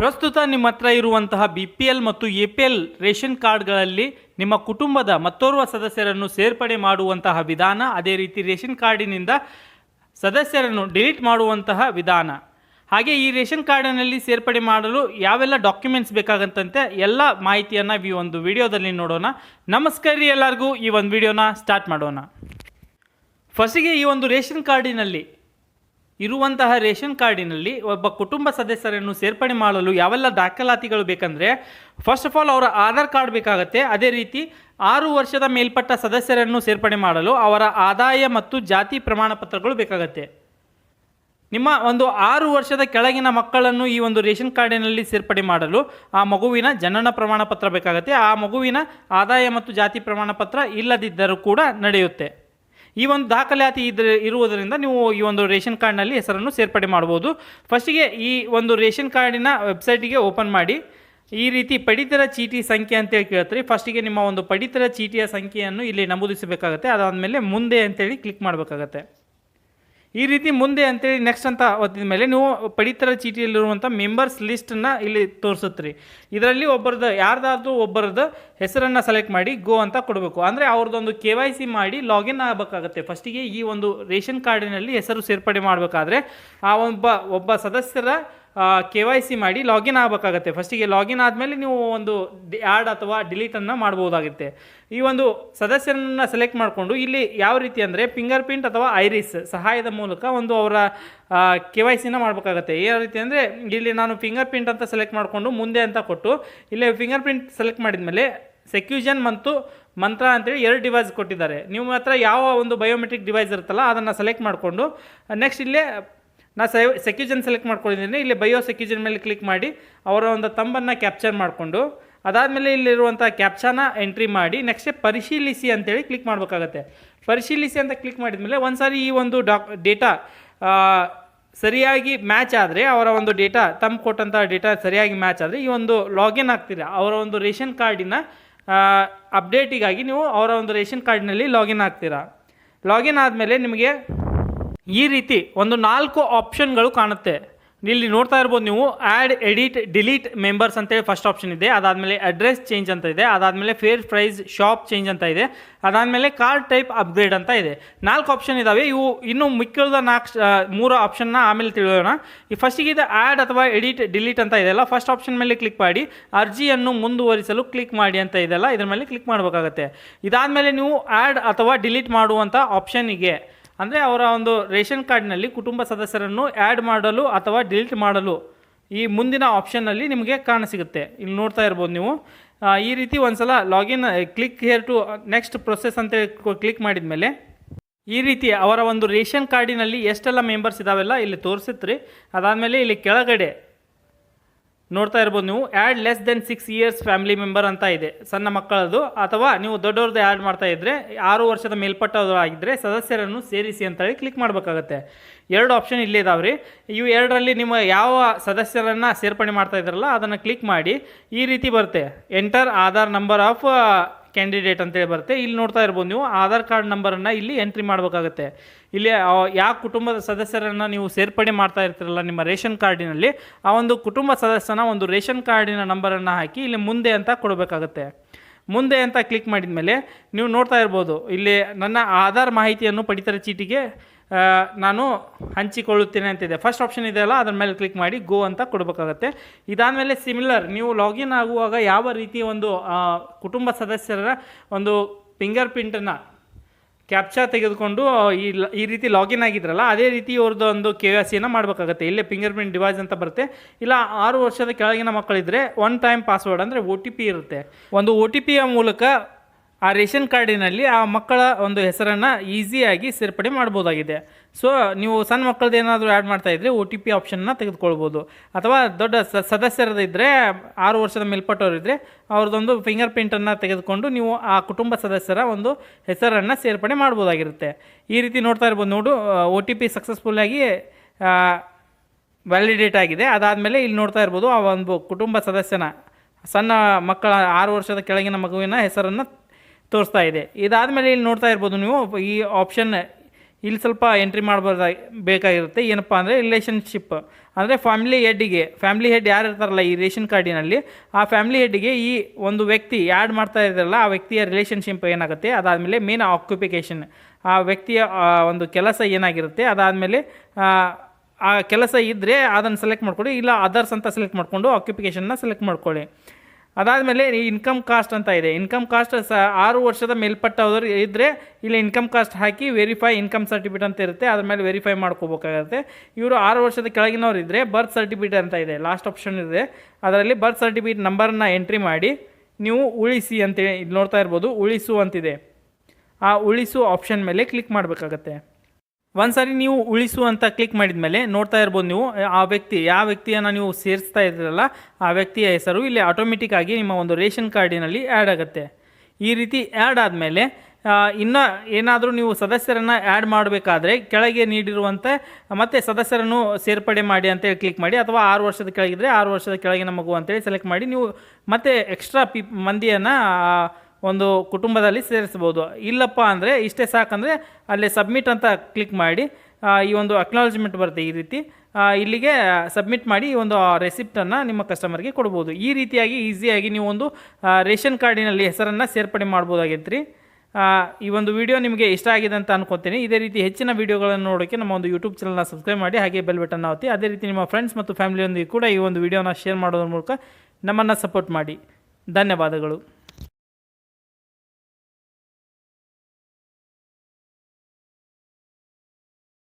ಪ್ರಸ್ತುತ ನಿಮ್ಮ ಹತ್ರ ಇರುವಂತಹ ಬಿ ಪಿ ಎಲ್ ಮತ್ತು ಎ ಪಿ ಎಲ್ ರೇಷನ್ ಕಾರ್ಡ್ಗಳಲ್ಲಿ ನಿಮ್ಮ ಕುಟುಂಬದ ಮತ್ತೋರ್ವ ಸದಸ್ಯರನ್ನು ಸೇರ್ಪಡೆ ಮಾಡುವಂತಹ ವಿಧಾನ, ಅದೇ ರೀತಿ ರೇಷನ್ ಕಾರ್ಡಿನಿಂದ ಸದಸ್ಯರನ್ನು ಡಿಲೀಟ್ ಮಾಡುವಂತಹ ವಿಧಾನ. ಹಾಗೆ ಈ ರೇಷನ್ ಕಾರ್ಡಿನಲ್ಲಿ ಸೇರ್ಪಡೆ ಮಾಡಲು ಯಾವೆಲ್ಲ ಡಾಕ್ಯುಮೆಂಟ್ಸ್ ಬೇಕಾಗತ್ತಂತೆ ಎಲ್ಲ ಮಾಹಿತಿಯನ್ನು ಈ ಒಂದು ವಿಡಿಯೋದಲ್ಲಿ ನೋಡೋಣ. ನಮಸ್ಕಾರ ರೀ ಎಲ್ಲರಿಗೂ. ಈ ಒಂದು ವಿಡಿಯೋನ ಸ್ಟಾರ್ಟ್ ಮಾಡೋಣ. ಫಸ್ಟಿಗೆ ಈ ಒಂದು ರೇಷನ್ ಕಾರ್ಡಿನಲ್ಲಿ ಇರುವಂತಹ ರೇಷನ್ ಕಾರ್ಡಿನಲ್ಲಿ ಒಬ್ಬ ಕುಟುಂಬ ಸದಸ್ಯರನ್ನು ಸೇರ್ಪಡೆ ಮಾಡಲು ಯಾವೆಲ್ಲ ದಾಖಲಾತಿಗಳು ಬೇಕಂದರೆ ಫಸ್ಟ್ ಆಫ್ ಆಲ್ ಅವರ ಆಧಾರ್ ಕಾರ್ಡ್ ಬೇಕಾಗುತ್ತೆ. ಅದೇ ರೀತಿ ಆರು ವರ್ಷದ ಮೇಲ್ಪಟ್ಟ ಸದಸ್ಯರನ್ನು ಸೇರ್ಪಡೆ ಮಾಡಲು ಅವರ ಆದಾಯ ಮತ್ತು ಜಾತಿ ಪ್ರಮಾಣ ಪತ್ರಗಳು ಬೇಕಾಗತ್ತೆ. ನಿಮ್ಮ ಒಂದು ಆರು ವರ್ಷದ ಕೆಳಗಿನ ಮಕ್ಕಳನ್ನು ಈ ಒಂದು ರೇಷನ್ ಕಾರ್ಡಿನಲ್ಲಿ ಸೇರ್ಪಡೆ ಮಾಡಲು ಆ ಮಗುವಿನ ಜನನ ಪ್ರಮಾಣ ಪತ್ರ ಬೇಕಾಗುತ್ತೆ. ಆ ಮಗುವಿನ ಆದಾಯ ಮತ್ತು ಜಾತಿ ಪ್ರಮಾಣ ಪತ್ರ ಇಲ್ಲದಿದ್ದರೂ ಕೂಡ ನಡೆಯುತ್ತೆ. ಈ ಒಂದು ದಾಖಲಾತಿ ಇದ್ರ ಇರುವುದರಿಂದ ನೀವು ಈ ಒಂದು ರೇಷನ್ ಕಾರ್ಡ್ನಲ್ಲಿ ಹೆಸರನ್ನು ಸೇರ್ಪಡೆ ಮಾಡ್ಬೋದು ಫಸ್ಟಿಗೆ ಈ ಒಂದು ರೇಷನ್ ಕಾರ್ಡಿನ ವೆಬ್ಸೈಟಿಗೆ ಓಪನ್ ಮಾಡಿ. ಈ ರೀತಿ ಪಡಿತರ ಚೀಟಿ ಸಂಖ್ಯೆ ಅಂತೇಳಿ ಕೇಳ್ತೀರಿ. ಫಸ್ಟಿಗೆ ನಿಮ್ಮ ಒಂದು ಪಡಿತರ ಚೀಟಿಯ ಸಂಖ್ಯೆಯನ್ನು ಇಲ್ಲಿ ನಮೂದಿಸಬೇಕಾಗತ್ತೆ. ಅದಾದಮೇಲೆ ಮುಂದೆ ಅಂತೇಳಿ ಕ್ಲಿಕ್ ಮಾಡಬೇಕಾಗತ್ತೆ. ಈ ರೀತಿ ಮುಂದೆ ಅಂತೇಳಿ ನೆಕ್ಸ್ಟ್ ಅಂತ ಒತ್ತಿದ ಮೇಲೆ ನೀವು ಪಡಿತರ ಚೀಟಿಯಲ್ಲಿರುವಂಥ ಮೆಂಬರ್ಸ್ ಲಿಸ್ಟನ್ನು ಇಲ್ಲಿ ತೋರಿಸುತ್ತೀರಿ. ಇದರಲ್ಲಿ ಒಬ್ಬರದ ಯಾರ್ದಾದ್ರೂ ಒಬ್ಬರದ್ದು ಹೆಸರನ್ನು ಸೆಲೆಕ್ಟ್ ಮಾಡಿ ಗೋ ಅಂತ ಕೊಡಬೇಕು. ಅಂದರೆ ಅವ್ರದ್ದೊಂದು ಕೆ ವೈ ಸಿ ಮಾಡಿ ಲಾಗಿನ್ ಆಗಬೇಕಾಗತ್ತೆ. ಫಸ್ಟಿಗೆ ಈ ಒಂದು ರೇಷನ್ ಕಾರ್ಡಿನಲ್ಲಿ ಹೆಸರು ಸೇರ್ಪಡೆ ಮಾಡಬೇಕಾದ್ರೆ ಆ ಒಬ್ಬ ಒಬ್ಬ ಸದಸ್ಯರ ಕೆ ವೈ ಸಿ ಮಾಡಿ ಲಾಗಿನ್ ಆಗಬೇಕಾಗತ್ತೆ. ಫಸ್ಟಿಗೆ ಲಾಗಿನ್ ಆದಮೇಲೆ ನೀವು ಒಂದು ಆ್ಯಡ್ ಅಥವಾ ಡಿಲೀಟನ್ನು ಮಾಡ್ಬೋದಾಗುತ್ತೆ. ಈ ಒಂದು ಸದಸ್ಯರನ್ನು ಸೆಲೆಕ್ಟ್ ಮಾಡಿಕೊಂಡು ಇಲ್ಲಿ ಯಾವ ರೀತಿ ಅಂದರೆ ಫಿಂಗರ್ ಪ್ರಿಂಟ್ ಅಥವಾ ಐರಿಸ್ ಸಹಾಯದ ಮೂಲಕ ಒಂದು ಅವರ ಕೆ ವೈ ಸಿನ ಮಾಡಬೇಕಾಗತ್ತೆ. ಯಾವ ರೀತಿ ಅಂದರೆ ಇಲ್ಲಿ ನಾನು ಫಿಂಗರ್ ಪ್ರಿಂಟ್ ಅಂತ ಸೆಲೆಕ್ಟ್ ಮಾಡಿಕೊಂಡು ಮುಂದೆ ಅಂತ ಕೊಟ್ಟು ಇಲ್ಲಿ ಫಿಂಗರ್ ಪ್ರಿಂಟ್ ಸೆಲೆಕ್ಟ್ ಮಾಡಿದ್ಮೇಲೆ ಸೆಕ್ಯೂಷನ್ ಮತ್ತು ಮಂತ್ರ ಅಂತೇಳಿ ಎರಡು ಡಿವೈಸ್ ಕೊಟ್ಟಿದ್ದಾರೆ. ನಿಮ್ಮ ಹತ್ರ ಯಾವ ಒಂದು ಬಯೋಮೆಟ್ರಿಕ್ ಡಿವೈಸ್ ಇರುತ್ತಲ್ಲ ಅದನ್ನು ಸೆಲೆಕ್ಟ್ ಮಾಡಿಕೊಂಡು ನೆಕ್ಸ್ಟ್ ಇಲ್ಲೇ ನಾ ಸೆ, ಸೆಕ್ಯೂಜನ್ ಸೆಲೆಕ್ಟ್ ಮಾಡ್ಕೊಂಡಿದ್ದೀನಿ. ಇಲ್ಲಿ ಬಯೋ ಸೆಕ್ಯೂಜನ್ ಮೇಲೆ ಕ್ಲಿಕ್ ಮಾಡಿ ಅವರ ಒಂದು ತಂಬನ್ನು ಕ್ಯಾಪ್ಚರ್ ಮಾಡಿಕೊಂಡು ಅದಾದಮೇಲೆ ಇಲ್ಲಿರುವಂಥ ಕ್ಯಾಪ್ಚಾನ ಎಂಟ್ರಿ ಮಾಡಿ ನೆಕ್ಸ್ಟ್ ಪರಿಶೀಲಿಸಿ ಅಂತೇಳಿ ಕ್ಲಿಕ್ ಮಾಡಬೇಕಾಗತ್ತೆ. ಪರಿಶೀಲಿಸಿ ಅಂತ ಕ್ಲಿಕ್ ಮಾಡಿದ್ಮೇಲೆ ಒಂದು ಸಾರಿ ಈ ಒಂದು ಡಾಕ್, ಡೇಟಾ ಸರಿಯಾಗಿ ಮ್ಯಾಚ್ ಆದರೆ ಅವರ ಒಂದು ಡೇಟಾ ತಮ್ಮ ಕೊಟ್ಟಂಥ ಡೇಟಾ ಸರಿಯಾಗಿ ಮ್ಯಾಚ್ ಆದರೆ ಈ ಒಂದು ಲಾಗಿನ್ ಆಗ್ತೀರಾ? ಅವರ ಒಂದು ರೇಷನ್ ಕಾರ್ಡಿನ ಅಪ್ಡೇಟಿಗಾಗಿ ನೀವು ಅವರ ಒಂದು ರೇಷನ್ ಕಾರ್ಡ್ನಲ್ಲಿ ಲಾಗಿನ್ ಆಗ್ತೀರಾ? ಲಾಗಿನ್ ಆದಮೇಲೆ ನಿಮಗೆ ಈ ರೀತಿ ಒಂದು ನಾಲ್ಕು ಆಪ್ಷನ್ಗಳು ಕಾಣುತ್ತೆ. ಇಲ್ಲಿ ನೋಡ್ತಾ ಇರ್ಬೋದು ನೀವು ಆ್ಯಡ್ ಎಡಿಟ್ ಡಿಲೀಟ್ ಮೆಂಬರ್ಸ್ ಅಂತೇಳಿ ಫಸ್ಟ್ ಆಪ್ಷನ್ ಇದೆ. ಅದಾದಮೇಲೆ ಅಡ್ರೆಸ್ ಚೇಂಜ್ ಅಂತ ಇದೆ. ಅದಾದಮೇಲೆ ಫೇರ್ ಪ್ರೈಸ್ ಶಾಪ್ ಚೇಂಜ್ ಅಂತ ಇದೆ. ಅದಾದಮೇಲೆ ಕಾರ್ಡ್ ಟೈಪ್ ಅಪ್ಗ್ರೇಡ್ ಅಂತ ಇದೆ. ನಾಲ್ಕು ಆಪ್ಷನ್ ಇದ್ದಾವೆ ಇವು ಇನ್ನೂ ಮಿಕ್ಕಿದ ನಾಲ್ಕು ಮೂರು ಆಪ್ಷನ್ನ ಆಮೇಲೆ ತಿಳಿಯೋಣ. ಈ ಫಸ್ಟಿಗೆ ಇದು ಆ್ಯಡ್ ಅಥವಾ ಎಡಿಟ್ ಡಿಲೀಟ್ ಅಂತ ಇದೆಯಲ್ಲ ಫಸ್ಟ್ ಆಪ್ಷನ್ ಮೇಲೆ ಕ್ಲಿಕ್ ಮಾಡಿ, ಅರ್ಜಿಯನ್ನು ಮುಂದುವರಿಸಲು ಕ್ಲಿಕ್ ಮಾಡಿ ಅಂತ ಇದೆಯಲ್ಲ, ಇದ್ರ ಮೇಲೆ ಕ್ಲಿಕ್ ಮಾಡಬೇಕಾಗತ್ತೆ. ಇದಾದಮೇಲೆ ನೀವು ಆ್ಯಡ್ ಅಥವಾ ಡಿಲೀಟ್ ಮಾಡುವಂಥ ಆಪ್ಷನ್ನಿಗೆ ಅಂದರೆ ಅವರ ಒಂದು ರೇಷನ್ ಕಾರ್ಡ್ನಲ್ಲಿ ಕುಟುಂಬ ಸದಸ್ಯರನ್ನು ಆ್ಯಡ್ ಮಾಡಲು ಅಥವಾ ಡಿಲೀಟ್ ಮಾಡಲು ಈ ಮುಂದಿನ ಆಪ್ಷನ್ನಲ್ಲಿ ನಿಮಗೆ ಕಾಣಸಿಗುತ್ತೆ ಇಲ್ಲಿ ನೋಡ್ತಾ ಇರ್ಬೋದು ನೀವು. ಈ ರೀತಿ ಒಂದ್ಸಲ login click here to next process ಅಂತೇಳಿ ಕ್ಲಿಕ್ ಮಾಡಿದ ಮೇಲೆ ಈ ರೀತಿ ಅವರ ಒಂದು ರೇಷನ್ ಕಾರ್ಡಿನಲ್ಲಿ ಎಷ್ಟೆಲ್ಲ ಮೆಂಬರ್ಸ್ ಇದಾವೆಲ್ಲ ಇಲ್ಲಿ ತೋರಿಸುತ್ತೆ ಅದಾದಮೇಲೆ ಇಲ್ಲಿ ಕೆಳಗಡೆ ನೋಡ್ತಾ ಇರ್ಬೋದು ನೀವು. Add less than six years family member ಅಂತ ಇದೆ. ಸಣ್ಣ ಮಕ್ಕಳದು. ಅಥವಾ ನೀವು ದೊಡ್ಡವ್ರದ್ದು ಆ್ಯಡ್ ಮಾಡ್ತಾ ಇದ್ದರೆ ಆರು ವರ್ಷದ ಮೇಲ್ಪಟ್ಟವರು ಆಗಿದ್ದರೆ ಸದಸ್ಯರನ್ನು ಸೇರಿಸಿ ಅಂತೇಳಿ ಕ್ಲಿಕ್ ಮಾಡಬೇಕಾಗತ್ತೆ. ಎರಡು ಆಪ್ಷನ್ ಇಲ್ಲೇ ರೀ ಇವು ಎರಡರಲ್ಲಿ ನಿಮ್ಮ ಯಾವ ಸದಸ್ಯರನ್ನು ಸೇರ್ಪಡೆ ಮಾಡ್ತಾ ಇದ್ರಲ್ಲ, ಅದನ್ನು ಕ್ಲಿಕ್ ಮಾಡಿ ಈ ರೀತಿ ಬರುತ್ತೆ. Enter Aadhaar number of candidate ಅಂತೇಳಿ ಬರುತ್ತೆ. ಇಲ್ಲಿ ನೋಡ್ತಾ ಇರ್ಬೋದು ನೀವು, ಆಧಾರ್ ಕಾರ್ಡ್ ನಂಬರನ್ನು ಇಲ್ಲಿ ಎಂಟ್ರಿ ಮಾಡಬೇಕಾಗುತ್ತೆ. ಇಲ್ಲಿ ಯಾವ ಕುಟುಂಬದ ಸದಸ್ಯರನ್ನು ನೀವು ಸೇರ್ಪಡೆ ಮಾಡ್ತಾ ಇರ್ತೀರಲ್ಲ ನಿಮ್ಮ ರೇಷನ್ ಕಾರ್ಡಿನಲ್ಲಿ, ಆ ಒಂದು ಕುಟುಂಬ ಸದಸ್ಯನ ಒಂದು ರೇಷನ್ ಕಾರ್ಡಿನ ನಂಬರನ್ನು ಹಾಕಿ ಇಲ್ಲಿ ಮುಂದೆ ಅಂತ ಕೊಡಬೇಕಾಗತ್ತೆ. ಮುಂದೆ ಅಂತ ಕ್ಲಿಕ್ ಮಾಡಿದ ಮೇಲೆ ನೀವು ನೋಡ್ತಾ ಇರ್ಬೋದು, ಇಲ್ಲಿ ನನ್ನ ಆಧಾರ್ ಮಾಹಿತಿಯನ್ನು ಪಡಿತರ ಚೀಟಿಗೆ ನಾನು ಹಂಚಿಕೊಳ್ಳುತ್ತೇನೆ ಅಂತಿದೆ ಫಸ್ಟ್ ಆಪ್ಷನ್ ಇದೆಯಲ್ಲ ಅದ್ರ ಮೇಲೆ ಕ್ಲಿಕ್ ಮಾಡಿ ಗೋ ಅಂತ ಕೊಡಬೇಕಾಗತ್ತೆ. ಇದಾದಮೇಲೆ ಸಿಮಿಲರ್ ನೀವು ಲಾಗಿನ್ ಆಗುವಾಗ ಯಾವ ರೀತಿ ಒಂದು ಕುಟುಂಬ ಸದಸ್ಯರ ಒಂದು ಫಿಂಗರ್ ಪ್ರಿಂಟನ್ನು ಕ್ಯಾಪ್ಚಾ ತೆಗೆದುಕೊಂಡು ಈ ರೀತಿ ಲಾಗಿನ್ ಆಗಿದ್ರಲ್ಲ, ಅದೇ ರೀತಿ ಇವ್ರದ್ದು ಒಂದು ಕೆ ವೈ ಸಿಯನ್ನು ಮಾಡಬೇಕಾಗತ್ತೆ. ಇಲ್ಲೇ ಫಿಂಗರ್ ಪ್ರಿಂಟ್ ಡಿವೈಸ್ ಅಂತ ಬರುತ್ತೆ. ಇಲ್ಲ, ಆರು ವರ್ಷದ ಕೆಳಗಿನ ಮಕ್ಕಳಿದ್ರೆ ಒನ್ ಟೈಮ್ ಪಾಸ್ವರ್ಡ್ ಅಂದರೆ ಒ ಟಿ ಪಿ ಇರುತ್ತೆ. ಒಂದು ಒ ಟಿ ಪಿಯ ಮೂಲಕ ಆ ರೇಷನ್ ಕಾರ್ಡಿನಲ್ಲಿ ಆ ಮಕ್ಕಳ ಒಂದು ಹೆಸರನ್ನು ಈಸಿಯಾಗಿ ಸೇರ್ಪಡೆ ಮಾಡ್ಬೋದಾಗಿದೆ. ಸೊ, ನೀವು ಸಣ್ಣ ಮಕ್ಕಳದ್ದು ಏನಾದರೂ ಆ್ಯಡ್ ಮಾಡ್ತಾ ಇದ್ದರೆ ಒ ಟಿ ಪಿ ಆಪ್ಷನ್ನ ತೆಗೆದುಕೊಳ್ಬೋದು. ಅಥವಾ ದೊಡ್ಡ ಸದಸ್ಯರದಿದ್ದರೆ ಆರು ವರ್ಷದ ಮೇಲ್ಪಟ್ಟವರು ಇದ್ದರೆ ಅವ್ರದ್ದೊಂದು ಫಿಂಗರ್ ಪ್ರಿಂಟನ್ನು ತೆಗೆದುಕೊಂಡು ನೀವು ಆ ಕುಟುಂಬ ಸದಸ್ಯರ ಒಂದು ಹೆಸರನ್ನು ಸೇರ್ಪಡೆ ಮಾಡ್ಬೋದಾಗಿರುತ್ತೆ. ಈ ರೀತಿ ನೋಡ್ತಾ ಇರ್ಬೋದು ನೋಡು ಒ ಟಿ ಪಿ ಸಕ್ಸಸ್ಫುಲ್ಲಾಗಿ ವ್ಯಾಲಿಡೇಟ್ ಆಗಿದೆ. ಅದಾದಮೇಲೆ ಇಲ್ಲಿ ನೋಡ್ತಾ ಇರ್ಬೋದು ಆ ಒಂದು ಕುಟುಂಬ ಸದಸ್ಯನ, ಸಣ್ಣ ಮಕ್ಕಳ ಆರು ವರ್ಷದ ಕೆಳಗಿನ ಮಗುವಿನ ಹೆಸರನ್ನು ತೋರಿಸ್ತಾ ಇದೆ. ಇದಾದಮೇಲೆ ಇಲ್ಲಿ ನೋಡ್ತಾ ಇರ್ಬೋದು ನೀವು, ಈ ಆಪ್ಷನ್ ಇಲ್ಲಿ ಸ್ವಲ್ಪ ಎಂಟ್ರಿ ಮಾಡ್ಬೋದ, ಬೇಕಾಗಿರುತ್ತೆ. ಏನಪ್ಪ ಅಂದರೆ ರಿಲೇಷನ್ಶಿಪ್ ಅಂದರೆ ಫ್ಯಾಮಿಲಿ ಹೆಡ್ಡಿಗೆ ಫ್ಯಾಮಿಲಿ ಹೆಡ್ ಯಾರು ಇರ್ತಾರಲ್ಲ ಈ ರೇಷನ್ ಕಾರ್ಡಿನಲ್ಲಿ, ಆ ಫ್ಯಾಮಿಲಿ ಹೆಡ್ಡಿಗೆ ಈ ಒಂದು ವ್ಯಕ್ತಿ ಆ್ಯಡ್ ಮಾಡ್ತಾ ಇದ್ದಾರಲ್ಲ ಆ ವ್ಯಕ್ತಿಯ ರಿಲೇಷನ್ಶಿಪ್ ಏನಾಗುತ್ತೆ? ಅದಾದಮೇಲೆ ಮೇನ್ ಆಕ್ಯುಪಿಕೇಷನ್ ಆ ವ್ಯಕ್ತಿಯ ಒಂದು ಕೆಲಸ ಏನಾಗಿರುತ್ತೆ? ಅದಾದಮೇಲೆ, ಆ ಕೆಲಸ ಇದ್ದರೆ ಅದನ್ನು ಸೆಲೆಕ್ಟ್ ಮಾಡ್ಕೊಳ್ಳಿ, ಇಲ್ಲ ಅದರ್ಸ್ ಅಂತ ಸೆಲೆಕ್ಟ್ ಮಾಡಿಕೊಂಡು ಆಕ್ಯುಪಿಕೇಷನ್ನ ಸೆಲೆಕ್ಟ್ ಮಾಡ್ಕೊಳ್ಳಿ. ಅದಾದಮೇಲೆ ಇನ್ಕಮ್ ಕಾಸ್ಟ್ ಅಂತ ಇದೆ. ಇನ್ಕಮ್ ಕಾಸ್ಟ್ ಸ ಆರು ವರ್ಷದ ಮೇಲ್ಪಟ್ಟವರು ಇದ್ದರೆ ಇಲ್ಲಿ ಇನ್ಕಮ್ ಕಾಸ್ಟ್ ಹಾಕಿ ವೆರಿಫೈ ಇನ್ಕಮ್ ಸರ್ಟಿಫಿಕೇಟ್ ಅಂತ ಇರುತ್ತೆ. ಅದ್ರ ಮೇಲೆ ವೆರಿಫೈ ಮಾಡ್ಕೋಬೇಕಾಗುತ್ತೆ. ಇವರು ಆರು ವರ್ಷದ ಕೆಳಗಿನವ್ರು ಇದ್ದರೆ ಬರ್ತ್ ಸರ್ಟಿಫಿಕೇಟ್ ಅಂತ ಇದೆ. ಲಾಸ್ಟ್ ಆಪ್ಷನ್ ಇದೆ. ಅದರಲ್ಲಿ ಬರ್ತ್ ಸರ್ಟಿಫಿಕೇಟ್ ನಂಬರನ್ನ ಎಂಟ್ರಿ ಮಾಡಿ ನೀವು ಉಳಿಸಿ ಅಂತೇಳಿ ನೋಡ್ತಾ ಇರ್ಬೋದು, ಉಳಿಸು ಅಂತಿದೆ. ಆ ಉಳಿಸು ಆಪ್ಷನ್ ಮೇಲೆ ಕ್ಲಿಕ್ ಮಾಡಬೇಕಾಗತ್ತೆ. ಒಂದ್ಸರಿ ನೀವು ಉಳಿಸು ಅಂತ ಕ್ಲಿಕ್ ಮಾಡಿದ ಮೇಲೆ ನೋಡ್ತಾ ಇರ್ಬೋದು ನೀವು, ಆ ವ್ಯಕ್ತಿ ಯಾವ ವ್ಯಕ್ತಿಯನ್ನು ನೀವು ಸೇರಿಸ್ತಾ ಇದ್ದೀರಲ್ಲ ಆ ವ್ಯಕ್ತಿಯ ಹೆಸರು ಇಲ್ಲಿ ಆಟೋಮೆಟಿಕ್ ಆಗಿ ನಿಮ್ಮ ಒಂದು ರೇಷನ್ ಕಾರ್ಡಿನಲ್ಲಿ ಆ್ಯಡ್ ಆಗುತ್ತೆ. ಈ ರೀತಿ ಆ್ಯಡ್ ಆದಮೇಲೆ ಇನ್ನು ಏನಾದರೂ ನೀವು ಸದಸ್ಯರನ್ನು ಆ್ಯಡ್ ಮಾಡಬೇಕಾದ್ರೆ ಕೆಳಗೆ ನೀಡಿರುವಂಥ ಮತ್ತೆ ಸದಸ್ಯರನ್ನು ಸೇರ್ಪಡೆ ಮಾಡಿ ಅಂತೇಳಿ ಕ್ಲಿಕ್ ಮಾಡಿ, ಅಥವಾ ಆರು ವರ್ಷದ ಕೆಳಗಿದ್ರೆ ಆರು ವರ್ಷದ ಕೆಳಗಿನ ಮಗು ಅಂತೇಳಿ ಸೆಲೆಕ್ಟ್ ಮಾಡಿ, ನೀವು ಮತ್ತೆ ಎಕ್ಸ್ಟ್ರಾ ಪಿ ಮಂದಿಯನ್ನು ಒಂದು ಕುಟುಂಬದಲ್ಲಿ ಸೇರಿಸ್ಬೋದು ಇಲ್ಲಪ್ಪ ಅಂದರೆ ಇಷ್ಟೇ ಸಾಕಂದರೆ ಅಲ್ಲಿ ಸಬ್ಮಿಟ್ ಅಂತ ಕ್ಲಿಕ್ ಮಾಡಿ ಈ ಒಂದು ಅಕ್ನಾಲಜ್ಮೆಂಟ್ ಬರುತ್ತೆ ಈ ರೀತಿ. ಇಲ್ಲಿಗೆ ಸಬ್ಮಿಟ್ ಮಾಡಿ ಈ ಒಂದು ರೆಸಿಪ್ಟನ್ನು ನಿಮ್ಮ ಕಸ್ಟಮರ್ಗೆ ಕೊಡ್ಬೋದು. ಈ ರೀತಿಯಾಗಿ ಈಸಿಯಾಗಿ ನೀವು ಒಂದು ರೇಷನ್ ಕಾರ್ಡಿನಲ್ಲಿ ಹೆಸರನ್ನು ಸೇರ್ಪಡೆ ಮಾಡ್ಬೋದಾಗಿತ್ತು ರೀ ಈ ಒಂದು ವಿಡಿಯೋ ನಿಮಗೆ ಇಷ್ಟ ಆಗಿದೆ ಅಂತ ಅನ್ಕೊತೀನಿ. ಇದೇ ರೀತಿ ಹೆಚ್ಚಿನ ವೀಡಿಯೋಗಳನ್ನು ನೋಡೋಕ್ಕೆ ನಮ್ಮ ಒಂದು ಯೂಟ್ಯೂಬ್ ಚಾನಲ್ನ ಸಬ್ಸ್ಕ್ರೈಬ್ ಮಾಡಿ, ಹಾಗೆ ಬೆಲ್ ಬಟನ್ ಒತ್ತಿ. ಅದೇ ರೀತಿ ನಿಮ್ಮ ಫ್ರೆಂಡ್ಸ್ ಮತ್ತು ಫ್ಯಾಮಿಲಿಯೊಂದಿಗೆ ಕೂಡ ಈ ಒಂದು ವಿಡಿಯೋನ ಶೇರ್ ಮಾಡೋದ್ರ ಮೂಲಕ ನಮ್ಮನ್ನು ಸಪೋರ್ಟ್ ಮಾಡಿ. ಧನ್ಯವಾದಗಳು.